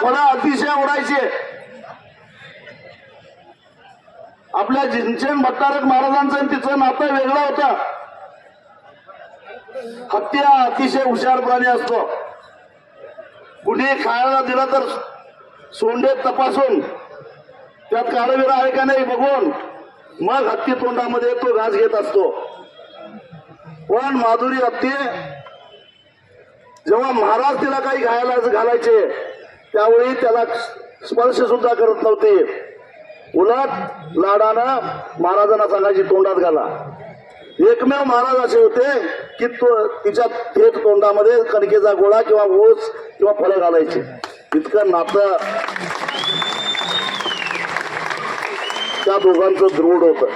फळं अतिशय उडायचे? आपल्या जिंचन भट्टारक महाराजांचं आणि तिचं नातं वेगळं होतं. हत्या अतिशय हुशार प्राणी असतो. कुठे खायला दिला तर सोंडे तपासून. त्यात काळविरा आहे का नाही बघून मग हत्ती तोंडामध्ये तो घास घेत असतो. पण माधुरी हत्ती जेव्हा महाराज तिला काही घायला घालायचे त्यावेळी त्याला स्पर्श सुद्धा करत नव्हते. उलट लाडानं महाराजांना सांगायची तोंडात घाला. एकमेव महाराज असे होते की तो तिच्या थेट तोंडामध्ये कणकेचा गोळा किंवा ऊस किंवा फळं घालायचे. इतकं नातं. त्या दोघांचं दृढ होतं.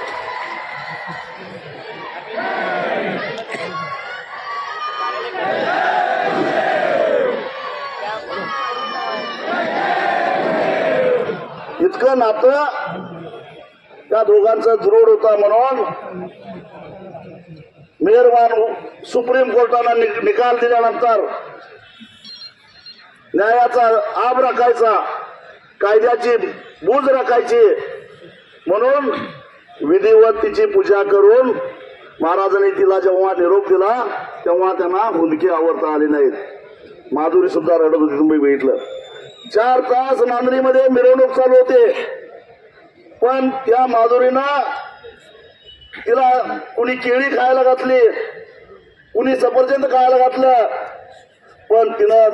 इतकं नातं त्या दोघांचं दृढ होता म्हणून मेहरबान सुप्रीम कोर्टानं निकाल दिल्यानंतर न्यायाचा आब राखायचा कायद्याची बूज राखायची म्हणून विधिवत तिची पूजा करून महाराजांनी तिला जेव्हा निरोप दिला तेव्हा त्यांना हुंदकी आवडता आली नाहीत. माधुरी सुद्धा रडत होती तुम्ही बघितलं. चार तास नांदणीमध्ये मिरवणूक चालू होते. पण त्या माधुरीनं तिला कुणी केळी खायला घातली कुणी सफरचंद खायला घातलं. पण तिनं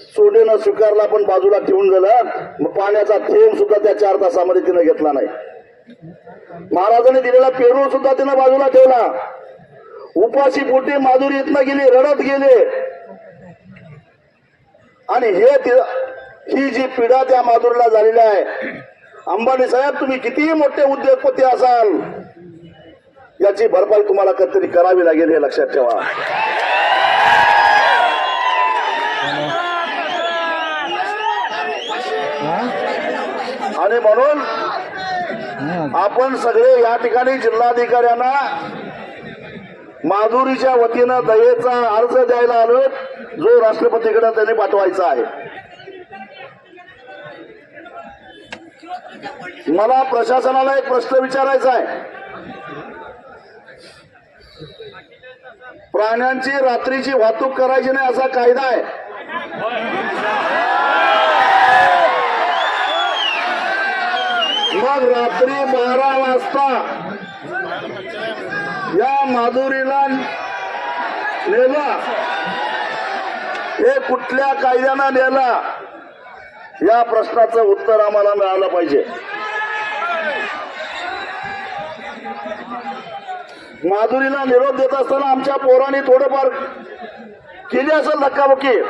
सोडेनं स्वीकारला पण बाजूला ठेवून गेलं. मग पाण्याचा थेंब सुद्धा त्या चार तासामध्ये तिनं घेतला नाही. महाराजांनी दिलेला पेरू सुद्धा तिनं बाजूला ठेवला. उपाशी पोटी माधुरी इथनं गेली रडत गेले. आणि हे ही जी पिढा त्या माधुरीला झालेली आहे अंबानी साहेब तुम्ही कितीही मोठे उद्योगपती असाल याची भरपाई तुम्हाला कधीतरी करावी लागेल हे लक्षात ठेवा. आणि म्हणून आपण सगळे या ठिकाणी जिल्हाधिकाऱ्यांना माधुरीच्या वतीनं दयेचा अर्ज द्यायला आलो जो राष्ट्रपतीकडे त्यांनी पाठवायचा आहे. मला प्रशासनाला एक प्रश्न विचारायचा आहे. प्राण्यांची रात्रीची वाहतूक करायची नाही असा कायदा आहे. मग रात्री बारा वाजता या माधुरीला नेला. हे कुठल्या कायद्यानं नेला? या प्रश्नाचं उत्तर आम्हाला मिळालं पाहिजे. माधुरीला निरोप देत असताना आमच्या पोरांनी थोडंफार केली असेल धक्काबुक्की.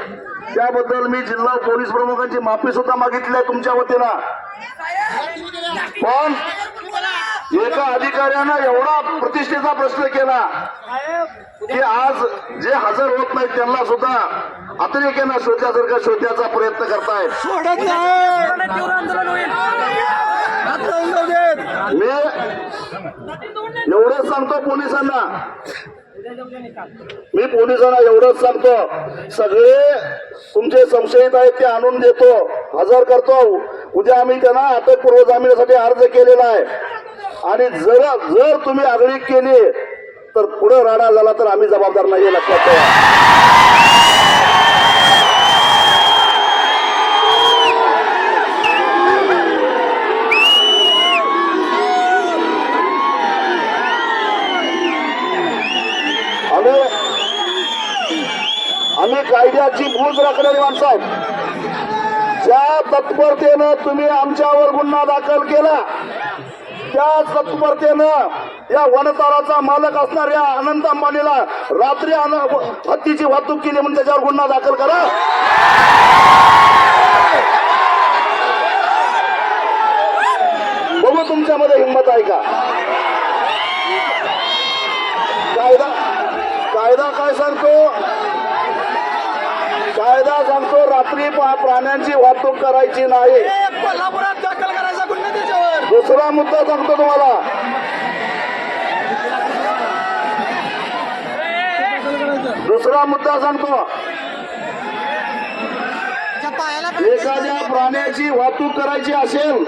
त्याबद्दल मी जिल्हा पोलीस प्रमुखांची माफी सुद्धा मागितली आहे तुमच्या वतीनं. पण एका अधिकाऱ्यानं एवढा प्रतिष्ठेचा प्रश्न केला की आज जे हजर होत नाहीत त्यांना सुद्धा अतिरेक्यानं शोधण्यासारखा शोधण्याचा प्रयत्न करतायत. मी एवढंच सांगतो पोलिसांना. मी पोलिसांना एवढंच सांगतो. सगळे तुमचे संशयित आहेत ते आणून देतो. हजर करतो. उद्या आम्ही त्यांना अटकपूर्व जामिनासाठी अर्ज केलेला आहे. आणि जर जर तुम्ही आगळी केली तर पुढे राडा झाला तर आम्ही जबाबदार नाही लक्षात ठेवा. आम्ही कायद्याची भूज राखणारी माणसं आहेत. ज्या तत्परतेनं तुम्ही आमच्यावर गुन्हा दाखल केला त्या तत्परतेनं या वनताराचा मालक असणाऱ्या अनंत अंबानीला रात्री हत्तीची वाहतूक केली म्हणून त्याच्यावर गुन्हा दाखल करा. बघू तुमच्यामध्ये हिंमत आहे का? कायदा कायदा काय सांगतो? कायदा सांगतो रात्री पा- प्राण्यांची वाहतूक करायची नाही ए, कोल्हापुरात दाखल करायचा गुन्हा त्याच्यावर दुसरा मुद्दा सांगतो तुम्हाला. दुसरा मुद्दा सांगतो. एखाद्या प्राण्याची वाहतूक करायची असेल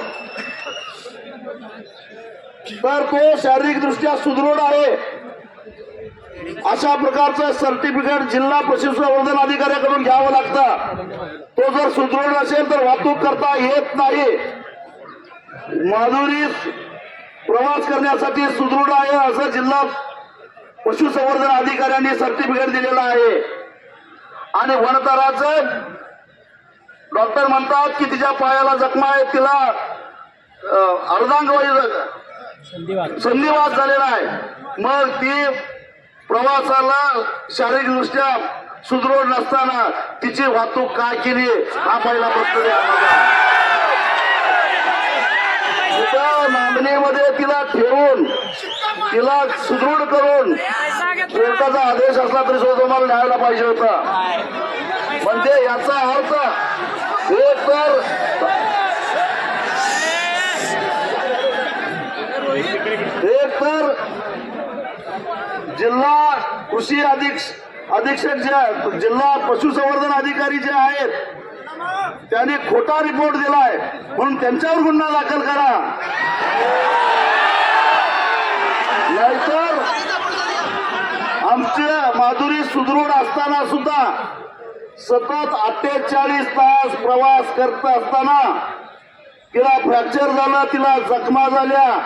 तर तो शारीरिक दृष्ट्या सुदृढ आहे. अशा प्रकारचं सर्टिफिकेट जिल्हा पशुसंवर्धन अधिकाऱ्याकडून घ्यावं लागतं. तो जर सुदृढ असेल तर वाहतूक करता येत नाही. माधुरीत प्रवास करण्यासाठी सुदृढ आहे असं जिल्हा पशुसंवर्धन अधिकाऱ्यांनी सर्टिफिकेट दिलेलं आहे. आणि वनतराचं डॉक्टर म्हणतात की तिच्या पायाला जखमा आहे तिला अं, अर्धांगवायू संधिवात. झालेला आहे. मग ती प्रवासाला शारीरिकदृष्ट्या सुदृढ नसताना तिची वाहतूक काय केली हा पहिला प्रश्न त्या आम्हाला. नांदणीमध्ये तिला ठेवून तिला सुदृढ करून कोर्टाचा आदेश असला तरी सुद्धा तुम्हाला न्यायला पाहिजे होता म्हणजे याचा अर्थ एक तर एक तर जिल्हा कृषी अधीक्षक अधीक्षक जे जिल्हा पशुसंवर्धन अधिकारी जे आहेत त्याने खोटा रिपोर्ट दिलाय. म्हणून त्यांच्यावर गुन्हा दाखल करा. नाहीतर आमचे माधुरी सुदृढ असताना सुद्धा सतत अठ्ठेचाळीस तास प्रवास करत असताना तिला फ्रॅक्चर झालं तिला जखमा झाल्या.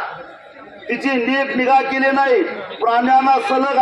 तिची नीट निगा केली नाही. प्राण्यांना सलग